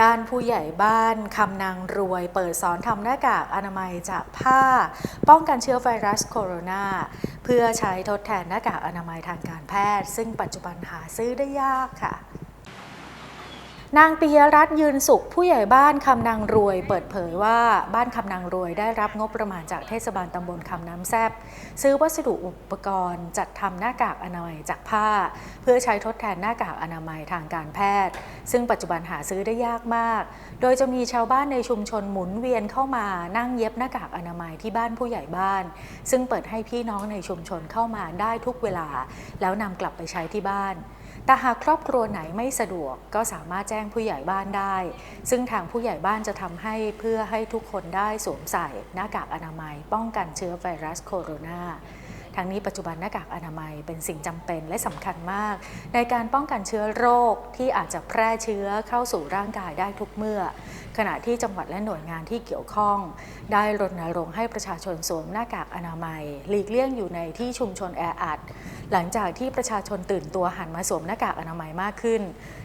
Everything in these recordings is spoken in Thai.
ด้านผู้ใหญ่บ้านคำนางรวย เปิดสอนทำหน้ากากอนามัยจากผ้า ป้องกันเชื้อไวรัสโคโรนาเพื่อใช้ทดแทนหน้ากากอนามัยทางการแพทย์ ซึ่งปัจจุบันหาซื้อได้ยากค่ะ นางปิยรัตน์ยืนสุขผู้ใหญ่บ้านคำนางรวย เปิดเผยว่าบ้านคำนางรวยได้รับงบประมาณจากเทศบาลตำบลคำน้ำแซบซื้อวัสดุอุปกรณ์ จัดทำหน้ากากอนามัยจากผ้า เพื่อใช้ทดแทนหน้ากากอนามัยทางการแพทย์ ซึ่งปัจจุบันหาซื้อได้ยากมาก โดยจะมีชาวบ้านในชุมชนหมุนเวียนเข้ามานั่งเย็บหน้ากากอนามัยที่บ้านผู้ใหญ่บ้าน ซึ่งเปิดให้พี่น้องในชุมชนเข้ามาได้ทุกเวลา แล้วนำกลับไปใช้ที่บ้าน แต่หากครอบครัวไหนไม่สะดวกก็สามารถแจ้งผู้ใหญ่บ้านได้ ซึ่งทางผู้ใหญ่บ้านจะทำให้เพื่อให้ทุกคนได้สวมใส่หน้ากากอนามัย ป้องกันเชื้อไวรัสโคโรนาทั้งนี้ปัจจุบันหน้ากากอนามัยเป็นสิ่งจำเป็นและสำคัญมาก ในการป้องกันเชื้อโรคที่อาจจะแพร่เชื้อเข้าสู่ร่างกายได้ทุกเมื่อ ขณะที่จังหวัดและหน่วยงานที่เกี่ยวข้อง ได้รณรงค์ให้ประชาชนสวมหน้ากากอนามัย หลีกเลี่ยงอยู่ในที่ชุมชนแออัดหลังจากที่ประชาชนตื่นตัวหันมาสวมหน้ากากอนามัยมากขึ้น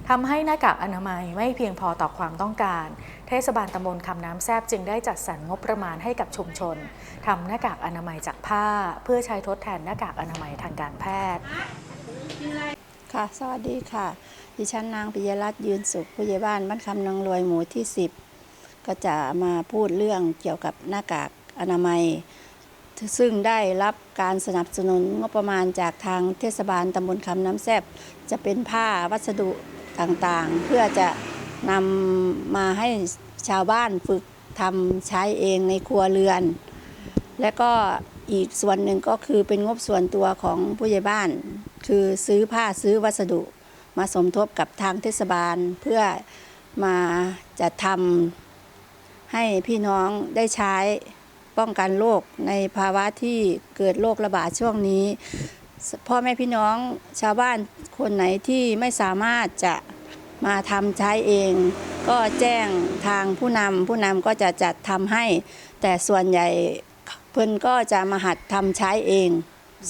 ทำให้หน้ากากอนามัยไม่เพียงพอต่อความต้องการ เทศบาลตำบลคำน้ำแซบจึงได้จัดสรรงบประมาณให้กับชุมชนทำหน้ากากอนามัยจากผ้า เพื่อใช้ทดแทนหน้ากากอนามัยทางการแพทย์ ค่ะ สวัสดีค่ะ ดิฉันนางปิยรัตน์ยืนสุขผู้ใหญ่บ้านบ้านคำนางรวยหมู่ที่ 10 ก็จะมาพูดเรื่องเกี่ยวกับหน้ากากอนามัย ซึ่งได้รับการสนับสนุนงบประมาณจากทางเทศบาลตำบลคำน้ำแซบจะเป็นผ้าวัสดุต่างๆ เพื่อจะนำมาให้ชาวบ้านฝึกทำใช้เองในครัวเรือน และก็ อีกส่วนหนึ่งก็คือเป็นงบส่วนตัวของผู้ใหญ่บ้าน คือซื้อผ้าซื้อวัสดุมาสมทบกับทางเทศบาล เพื่อมาจะทำให้พี่น้องได้ใช้ป้องกันโรคในภาวะที่เกิดโรคระบาดช่วงนี้ พ่อแม่พี่น้องชาวบ้านคนไหนที่ไม่สามารถจะมาทำใช้เอง ก็แจ้งทางผู้นำผู้นำก็จะจัดทำให้ แต่ส่วนใหญ่ เพิ่นก็จะมาหัดทำใช้เอง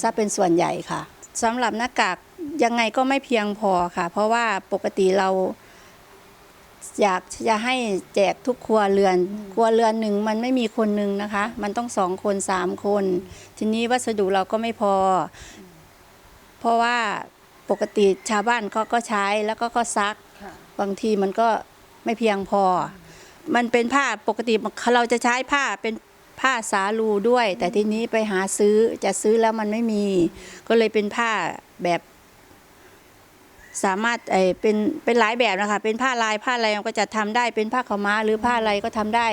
ซะเป็นส่วนใหญ่ค่ะสำหรับหน้ากากยังไงก็ไม่เพียงพอค่ะ เพราะว่าปกติเรา อยากจะให้แจกทุกครัวเรือน ครัวเรือนหนึ่งมันไม่มีคนหนึ่งนะคะ มันต้องสองคนสามคน ทีนี้วัสดุเราก็ไม่พอ เพราะว่าปกติชาวบ้านเขาก็ใช้แล้วก็ก็ซัก บางทีมันก็ไม่เพียงพอ มันเป็นผ้าปกติเราจะใช้ผ้าเป็น ผ้าสาลูด้วย แต่ทีนี้ไปหาซื้อจะซื้อแล้วมันไม่มี ก็เลยเป็นผ้าแบบ สามารถเอเป็นเป็นหลายแบบนะคะ เป็นผ้าลายผ้าอะไรก็จะทำได้เป็นผ้าขาวม้าหรือผ้าอะไรก็ทำได้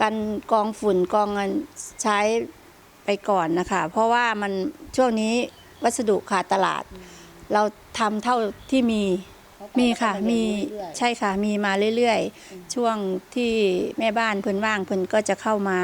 กันกองฝุ่นกองเงินใช้ไปก่อนนะคะ เพราะว่ามันช่วงนี้วัสดุขาดตลาด เราทำเท่าที่มีมีค่ะมีใช่ค่ะมีมาเรื่อยๆ ช่วงที่แม่บ้านเพิ่นว่างเพิ่นก็จะเข้ามา